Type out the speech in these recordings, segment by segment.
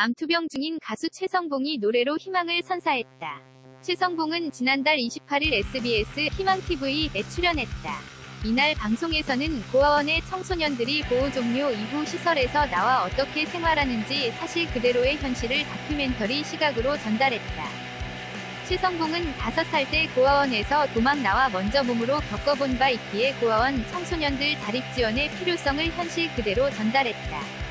암투병 중인 가수 최성봉이 노래로 희망을 선사했다. 최성봉은 지난달 28일 SBS 희망TV에 출연했다. 이날 방송에서는 고아원의 청소년들이 보호 종료 이후 시설에서 나와 어떻게 생활하는지 사실 그대로의 현실을 다큐멘터리 시각으로 전달했다. 최성봉은 5살 때 고아원에서 도망 나와 먼저 몸으로 겪어본 바 있기에 고아원 청소년들 자립 지원의 필요성을 현실 그대로 전달했다.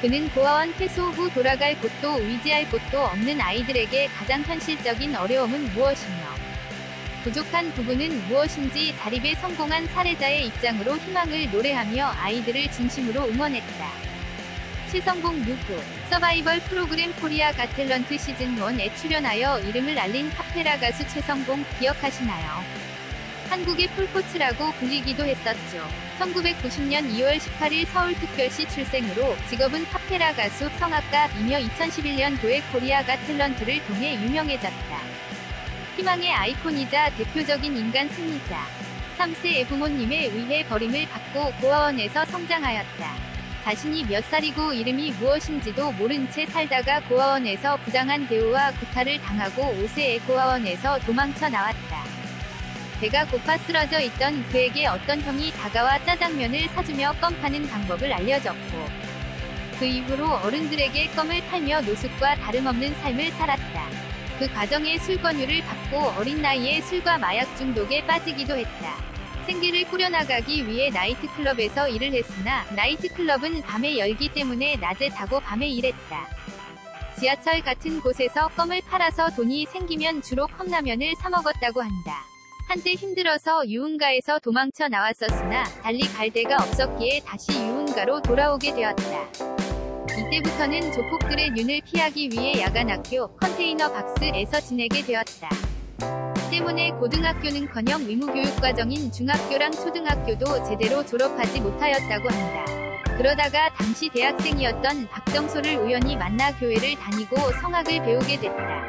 그는 고아원 퇴소 후 돌아갈 곳도 의지할 곳도 없는 아이들에게 가장 현실적인 어려움은 무엇이며 부족한 부분은 무엇인지 자립에 성공한 사례자의 입장으로 희망을 노래하며 아이들을 진심으로 응원했다. 최성봉 누구 서바이벌 프로그램 코리아 가탤런트 시즌1에 출연하여 이름을 알린 카페라 가수 최성봉 기억하시나요? 한국의 풀코츠라고 불리기도 했었죠. 1990년 2월 18일 서울특별시 출생으로 직업은 카페라 가수 성악가 이며 2011년 도의 코리아 가 탤런트를 통해 유명해졌다. 희망의 아이콘이자 대표적인 인간 승리자. 3세의 부모님에 의해 버림을 받고 고아원에서 성장하였다. 자신이 몇 살이고 이름이 무엇인지도 모른 채 살다가 고아원에서 부당한 대우와 구타를 당하고 5세의 고아원에서 도망쳐 나왔다. 배가 고파 쓰러져 있던 그에게 어떤 형이 다가와 짜장면을 사주며 껌 파는 방법을 알려줬고 그 이후로 어른들에게 껌을 팔며 노숙과 다름없는 삶을 살았다. 그 과정에 술 권유를 받고 어린 나이에 술과 마약 중독에 빠지기도 했다. 생계를 꾸려나가기 위해 나이트클럽에서 일을 했으나 나이트클럽은 밤에 열기 때문에 낮에 자고 밤에 일했다. 지하철 같은 곳에서 껌을 팔아서 돈이 생기면 주로 컵라면을 사 먹었다고 한다. 한때 힘들어서 유흥가에서 도망쳐 나왔었으나 달리 갈 데가 없었기에 다시 유흥가로 돌아오게 되었다. 이때부터는 조폭들의 눈을 피하기 위해 야간 학교 컨테이너 박스에서 지내게 되었다. 때문에 고등학교는커녕 의무교육과정인 중학교랑 초등학교도 제대로 졸업하지 못하였다고 한다. 그러다가 당시 대학생이었던 박정소를 우연히 만나 교회를 다니고 성악을 배우게 됐다.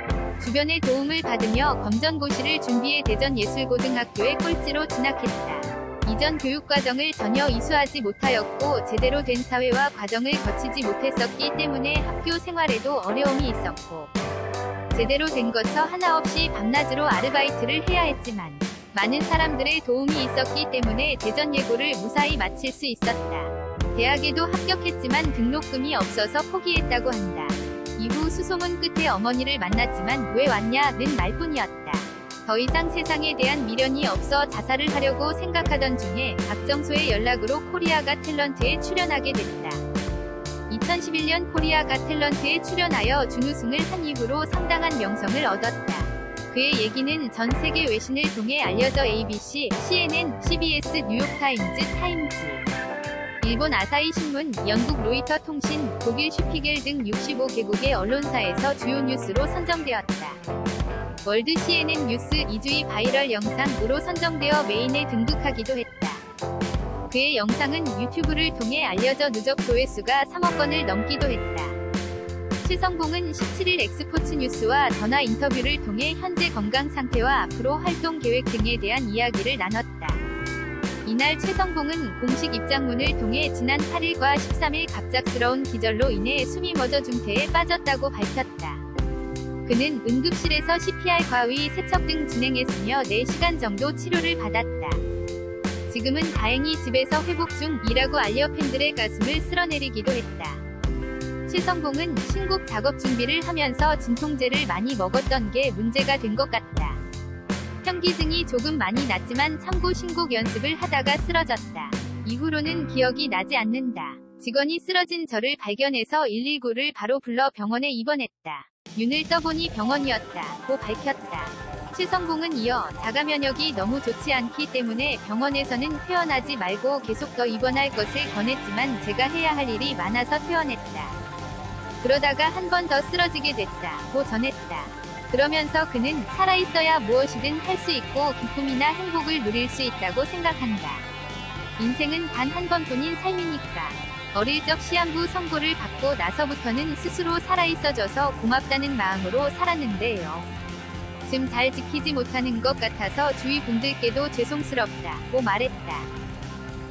주변의 도움을 받으며 검정고시를 준비해 대전예술고등학교에 꼴찌로 진학했다. 이전 교육과정을 전혀 이수하지 못하였고 제대로 된 사회화 과정을 거치지 못했었기 때문에 학교 생활에도 어려움이 있었고 제대로 된 것서 하나 없이 밤낮으로 아르바이트를 해야 했지만 많은 사람들의 도움이 있었기 때문에 대전 예고를 무사히 마칠 수 있었다. 대학에도 합격했지만 등록금이 없어서 포기했다고 한다. 이후 수소문 끝에 어머니를 만났지만 왜 왔냐는 말뿐이었다. 더 이상 세상에 대한 미련이 없어 자살을 하려고 생각하던 중에 박정소의 연락으로 코리아가 탤런트에 출연하게 됐다. 2011년 코리아가 탤런트에 출연하여 준우승을 한 이후로 상당한 명성을 얻었다. 그의 얘기는 전 세계 외신을 통해 알려져 ABC, CNN, CBS, 뉴욕타임즈, 타임즈, 일본 아사히 신문, 영국 로이터 통신, 독일 슈피겔 등 65개국의 언론사에서 주요 뉴스로 선정되었다. 월드 CNN 뉴스 2주의 바이럴 영상으로 선정되어 메인에 등극하기도 했다. 그의 영상은 유튜브를 통해 알려져 누적 조회수가 3억 건을 넘기도 했다. 최성봉은 17일 엑스포츠 뉴스와 전화 인터뷰를 통해 현재 건강 상태와 앞으로 활동 계획 등에 대한 이야기를 나눴다. 이날 최성봉은 공식 입장문을 통해 지난 8일과 13일 갑작스러운 기절로 인해 숨이 멎어 중태에 빠졌다고 밝혔다. 그는 응급실에서 CPR 과위 세척 등 진행했으며 4시간 정도 치료를 받았다. 지금은 다행히 집에서 회복 중이라고 알려 팬들의 가슴을 쓸어내리기도 했다. 최성봉은 신곡 작업 준비를 하면서 진통제를 많이 먹었던 게 문제가 된 것 같다. 현기증이 조금 많이 났지만 참고 신곡 연습을 하다가 쓰러졌다. 이후로는 기억이 나지 않는다. 직원이 쓰러진 저를 발견해서 119를 바로 불러 병원에 입원했다. 윤을 떠보니 병원이었다. 고 밝혔다. 최성봉은 이어 자가 면역이 너무 좋지 않기 때문에 병원에서는 퇴원하지 말고 계속 더 입원할 것을 권했지만 제가 해야 할 일이 많아서 퇴원했다. 그러다가 한 번 더 쓰러지게 됐다. 고 전했다. 그러면서 그는 살아있어야 무엇이든 할 수 있고 기쁨이나 행복을 누릴 수 있다고 생각한다. 인생은 단 한 번뿐인 삶이니까. 어릴 적 시한부 선고를 받고 나서부터는 스스로 살아있어져서 고맙다는 마음으로 살았는데요. 좀 잘 지키지 못하는 것 같아서 주위 분들께도 죄송스럽다고 말했다.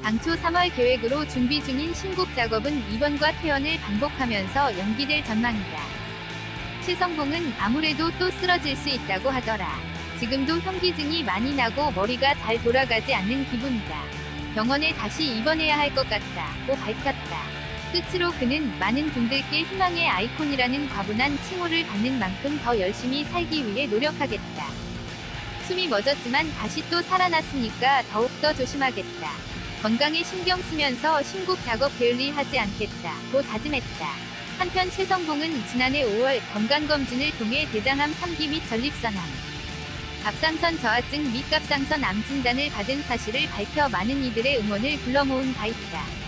당초 3월 계획으로 준비 중인 신곡 작업은 입원과 퇴원을 반복하면서 연기될 전망이다. 최성봉은 아무래도 또 쓰러질 수 있다고 하더라. 지금도 현기증이 많이 나고 머리가 잘 돌아가지 않는 기분이다. 병원에 다시 입원해야 할 것 같다고 밝혔다. 끝으로 그는 많은 분들께 희망의 아이콘이라는 과분한 칭호를 받는 만큼 더 열심히 살기 위해 노력하겠다. 숨이 멎었지만 다시 또 살아났으니까 더욱더 조심하겠다. 건강에 신경 쓰면서 신곡 작업 게을리 하지 않겠다고 다짐했다. 한편 최성봉은 지난해 5월 건강검진을 통해 대장암 3기 및 전립선암, 갑상선 저하증 및 갑상선 암 진단을 받은 사실을 밝혀 많은 이들의 응원을 불러 모은 바 있다.